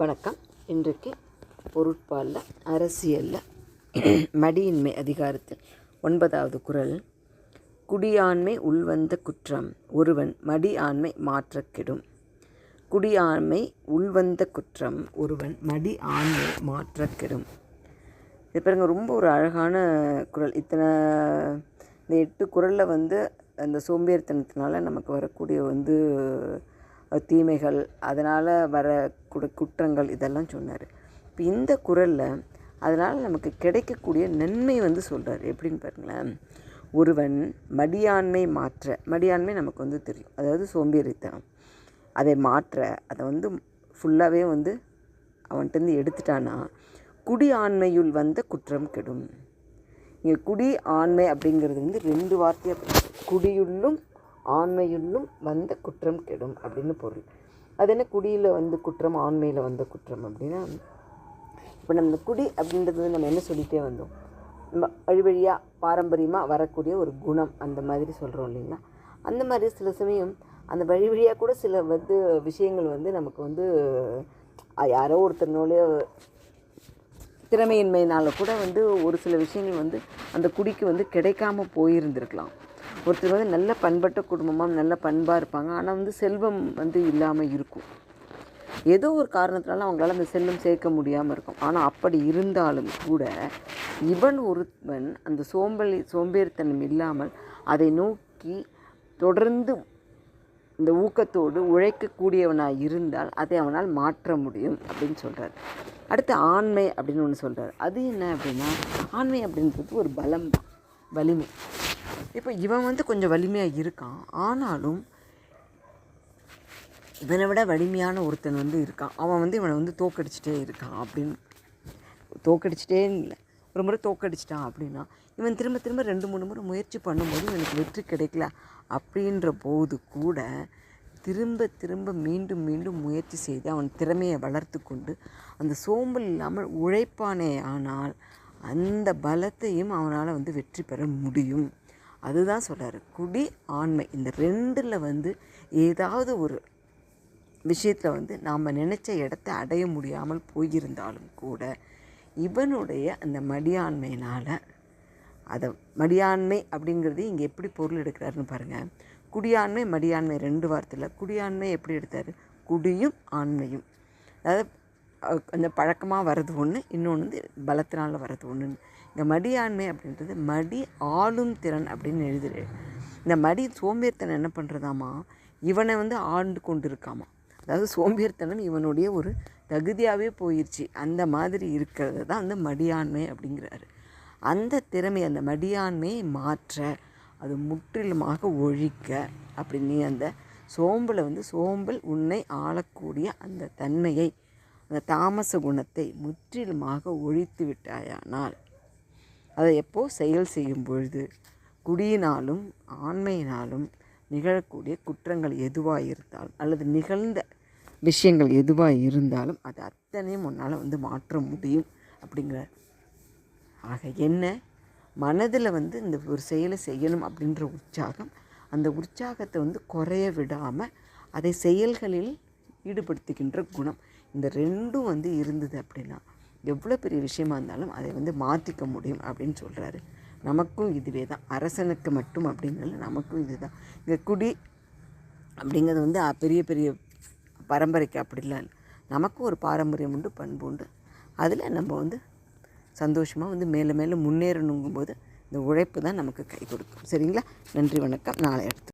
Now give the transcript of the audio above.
வணக்கம். இன்றைக்கு பொருட்பாலில் அரசியலில் மடியின்மை அதிகாரத்தில் ஒன்பதாவது குறள் குடியாண்மை உள்வந்த குற்றம். ஒருவன் மடி ஆண்மை மாற்றக்கெடும் குடியாண்மை உள்வந்த குற்றம். ஒருவன் மடி ஆண்மை மாற்றக்கெடும் இது பாருங்க ரொம்ப ஒரு அழகான குறள் இத்தனை இந்த எட்டு குரலில் வந்து அந்த சோம்பேறித்தனத்தினால நமக்கு வரக்கூடிய வந்து தீமைகள் அதனால் வரக்கூடிய குற்றங்கள் இதெல்லாம் சொன்னார். இப்போ இந்த குரலில் அதனால் நமக்கு கிடைக்கக்கூடிய நன்மை வந்து சொல்கிறார் எப்படின்னு பாருங்களேன். ஒருவன் மடியாண்மை மாற்ற மடியாண்மை நமக்கு வந்து தெரியும். அதாவது சோம்பேறித்தனம். அதை மாற்ற அதை வந்து ஃபுல்லாகவே வந்து அவன்கிட்டருந்து எடுத்துட்டானா குடி ஆண்மையுள் வந்த குற்றம் கெடும். இங்கே குடி ஆண்மை அப்படிங்கிறது வந்து ரெண்டு வார்த்தையாக குடியுள்ளும் ஆண்மையுள்ளும் வந்த குற்றம் கெடும் அப்படின்னு பொருள். அது என்ன? குடியில் வந்து குற்றம் ஆண்மையில் வந்த குற்றம் அப்படின்னா இப்போ நம்ம குடி அப்படின்றது வந்து நம்ம என்ன சொல்லிகிட்டே வந்தோம்? நம்ம வழி வழியாக பாரம்பரியமாக வரக்கூடிய ஒரு குணம் அந்த மாதிரி சொல்கிறோம் இல்லைங்களா? அந்த மாதிரி சில சமயம் அந்த வழி வழியாக கூட சில வந்து விஷயங்கள் வந்து நமக்கு வந்து யாரோ ஒருத்தர்னோடைய திறமையின்மையினால் கூட வந்து ஒரு சில விஷயங்கள் வந்து அந்த குடிக்கு வந்து கிடைக்காம போயிருந்திருக்கலாம். ஒருத்தர் வந்து நல்ல பண்பட்ட குடும்பமாக நல்ல பண்பாக இருப்பாங்க. ஆனால் வந்து செல்வம் வந்து இல்லாமல் இருக்கும். ஏதோ ஒரு காரணத்தினால அவங்களால அந்த செல்வம் சேர்க்க முடியாமல் இருக்கும். ஆனால் அப்படி இருந்தாலும் கூட இவன் ஒருவன் அந்த சோம்பலி சோம்பேறித்தனம் இல்லாமல் அதை நோக்கி தொடர்ந்து இந்த ஊக்கத்தோடு உழைக்கக்கூடியவனாக இருந்தால் அதை அவனால் மாற்ற முடியும் அப்படின்னு சொல்கிறார் அடுத்து ஆண்மை அப்படின்னு ஒன்று சொல்கிறார் அது என்ன அப்படின்னா ஆண்மை அப்படின்றது ஒரு பலம் தான் வலிமை. இப்போ இவன் வந்து கொஞ்சம் வலிமையாக இருக்கான். ஆனாலும் இவனை விட வலிமையான ஒருத்தன் வந்து இருக்கான். அவன் வந்து இவனை வந்து தோக்கடிச்சிட்டே இருக்கான் அப்படின்னு. தோக்கடிச்சிட்டே இல்லை. ஒரு முறை தோக்கடிச்சிட்டான் அப்படின்னா இவன் திரும்ப திரும்ப ரெண்டு மூணு முறை முயற்சி பண்ணும்போது இவனுக்கு வெற்றி கிடைக்கல அப்படின்ற போது கூட திரும்ப திரும்ப மீண்டும் மீண்டும் முயற்சி செய்து அவன் திறமையை வளர்த்து கொண்டு அந்த சோம்பல் இல்லாமல் உழைப்பானே ஆனால் அந்த பலத்தையும் அவனால் வந்து வெற்றி பெற முடியும். அதுதான் சொல்கிறாரு குடி ஆண்மை. இந்த ரெண்டில் வந்து ஏதாவது ஒரு விஷயத்தில் வந்து நாம் நினச்ச இடத்த அடைய முடியாமல் போயிருந்தாலும் கூட இவனுடைய அந்த மடியாண்மையினால் அதை மடியாண்மை அப்படிங்கிறது இங்கே எப்படி பொருள் எடுக்கிறாருன்னு பாருங்கள் குடியாண்மை மடியாண்மை ரெண்டு வார்த்தையில். குடியாண்மை எப்படி எடுத்தார்? குடியும் ஆண்மையும். அதாவது அந்த பழக்கமாக வர்றது ஒன்று இன்னொன்று வந்து பலத்தினால் வர்றது ஒன்றுன்னு இந்த மடியாண்மை அப்படின்றது மடி ஆளும் திறன் அப்படின்னு எழுதுரு இந்த மடி சோம்பேறித்தனம் என்ன பண்ணுறதாமா இவனை வந்து ஆண்டு கொண்டு இருக்காமா அதாவது சோம்பேறித்தனம் இவனுடைய ஒரு தகுதியாகவே போயிடுச்சு அந்த மாதிரி இருக்கிறது தான் அந்த மடியாண்மை அப்படிங்கிறாரு. அந்த திறமை அந்த மடியாண்மையை மாற்ற அது முற்றிலுமாக ஒழிக்க அப்படின்னு அந்த சோம்பலை வந்து சோம்பல் உன்னை ஆளக்கூடிய அந்த தன்மையை அந்த தாமச குணத்தை முற்றிலுமாக ஒழித்து விட்டாயானால் அதை எப்போ செயல் செய்யும் பொழுது குடியினாலும் ஆண்மையினாலும் நிகழக்கூடிய குற்றங்கள் எதுவாக இருந்தாலும் அல்லது நிகழ்ந்த விஷயங்கள் எதுவாக இருந்தாலும் அது அத்தனையும் உன்னால் வந்து மாற்ற முடியும் அப்படிங்கிறார் ஆக என்ன? மனதில் வந்து இந்த ஒரு செயலை செய்யணும் அப்படின்ற உற்சாகம் அந்த உற்சாகத்தை வந்து குறைய விடாமல் அதை செயல்களில் ஈடுபடுத்துகின்ற குணம். இந்த ரெண்டும் வந்து இருந்தது அப்படின்னா எவ்வளோ பெரிய விஷயமா இருந்தாலும் அதை வந்து மாற்றிக்க முடியும் அப்படின்னு சொல்கிறாரு நமக்கும் இதுவே தான். அரசனுக்கு மட்டும் அப்படிங்கிறது நமக்கும் நமக்கும் இதுதான். இந்த குடி அப்படிங்கிறது வந்து பெரிய பெரிய பரம்பரைக்கு அப்படிலாம் இல்லை. நமக்கும் ஒரு பாரம்பரியம் உண்டு பண்பு உண்டு. அதில் நம்ம வந்து சந்தோஷமாக வந்து மேலே மேலே முன்னேறணுங்கும்போது இந்த உழைப்பு தான் நமக்கு கை கொடுக்கும். சரிங்களா? நன்றி வணக்கம். நாளை அடுத்து